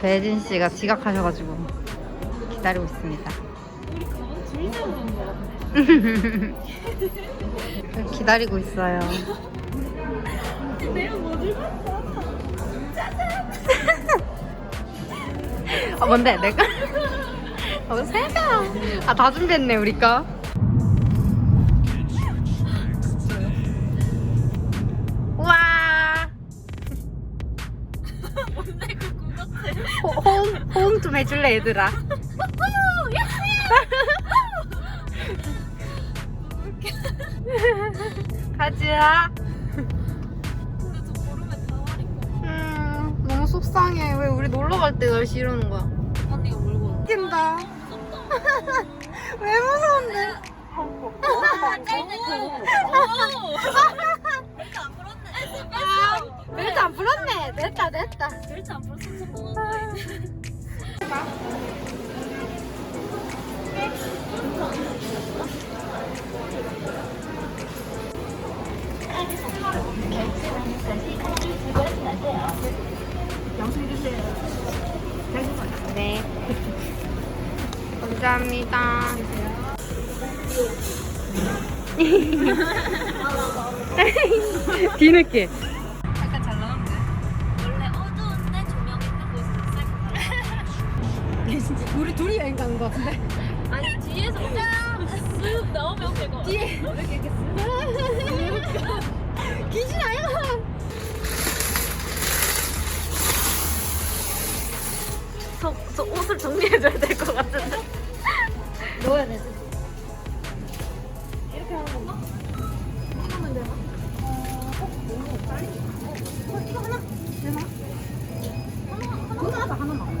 배진 씨가 지각하셔가지고 기다리고 있습니다. 기다리고 있어요. 아 뭔데 내가? 어 세명. 아다 준비했네 우리 거. 호- 호응 좀 해줄래 얘들아. 가지야. 근데 저 보름에 다 와린 거. 음 너무 속상해. 왜 우리 놀러 갈 때 날씨 이러는 거야? 언니가 몰고 와. 웃긴다. 왜 무서운데? 아, 짧네 그거. 벨트 안 풀었네. 아, 벨트 안 풀었네. 됐다 됐다. 벨트 안 풀었어. 네. 감사합니다. 뒤늦게. 우리 둘이 여행 가는 거 같은데? 아니 뒤에서 쓱 나오면 그거. 뒤에 이렇게 이렇게 쓱. 귀신 아야! 저, 저 옷을 정리해줘야 될 것 같은데. 넣어야 되지. 이렇게 하는 건가? 하면 되나? 어, 너무 빨리. 어, 이거 하나? 되나? 하나, 하나, 하나만.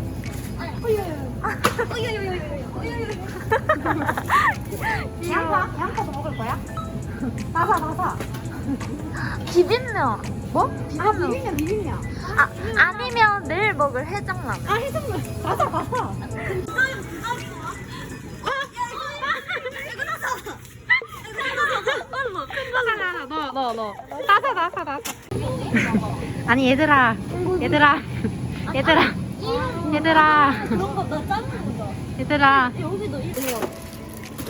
양파? 양파도 먹을 거야? 나사, 나사. 비빔면 뭐? 아, 비빔면. 비빔면, 비빔면. 아, 아니면 내일 먹을 해장라면 아, 해산물. 나사, 나사. 나사, 너, 너, 너. 나사, 나사, 나사. 아니, 얘들아. 얘들아. 얘들아. 얘들아. 그런 거나 짜는 거죠. 얘들아. 여기도 있어요.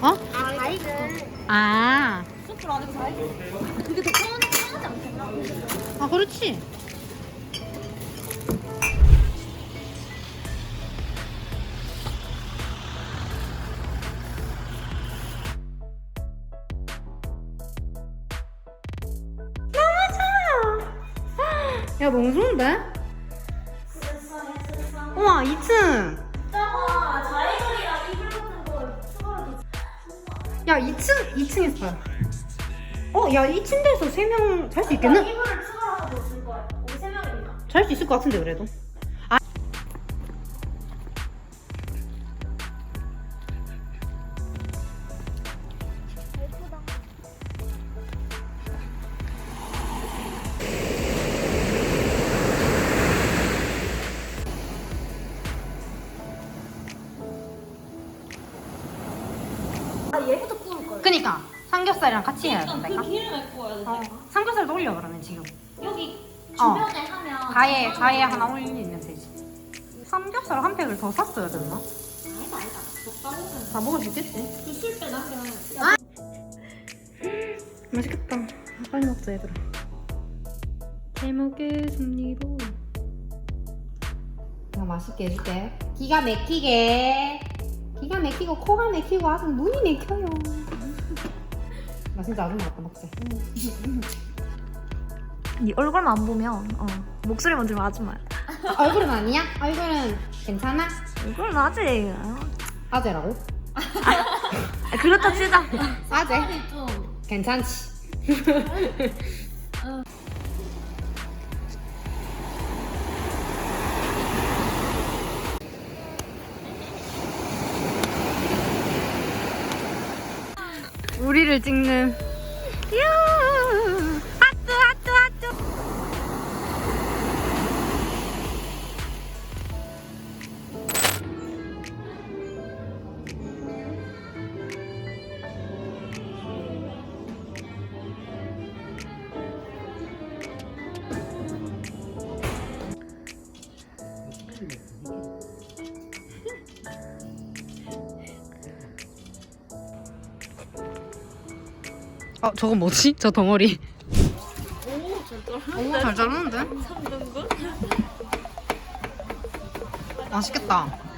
어? 아, 과일은 아. 숯불 다 했어. 그게 더 편하지 않겠나? 아, 그렇지. 야, 좋은데? 우와, 2층. 아, 자이거리랑 이불 같은 거 추가로 야, 2층, 2층 했어요. 어, 야, 이 침대에서 3명 잘 수 있겠네? 이불을 추가로 줄 거야. 우리 세 명이니까. 잘 수 있을 것 같은데, 그래도. 아, 얘부터 구울 거야. 그니까, 삼겹살이랑 같이 해야 된다니까? 그 기름에 구워야 돼. 어, 삼겹살도 올려, 그러면 지금. 여기 어. 주변에 하면 가에, 가에 하나 올리면 되지. 삼겹살 한 팩을 더 샀어야 됐나? 아니다 아니다. 적당히 다 먹을 수 있겠지? 그술때 나면 맛있겠다. 빨리 먹자, 얘들아. 잘 먹겠습니다. 내가 맛있게 해줄게. 기가 막히게. 기가 막히고, 코가 막히고, 아주 눈이 막혀요. 나 진짜 아줌마 같다, 먹자. 네 얼굴만 안 보면 어, 목소리만 들으면 아줌마야 아, 얼굴은 아니야? 얼굴은 괜찮아? 얼굴은 아재 아재라고? 아, 그렇다 치자 아재? 좀 괜찮지. 우리를 찍는. 야 어 저건 뭐지? 저 덩어리. 오잘 오잘 자르는데? 맛있겠다.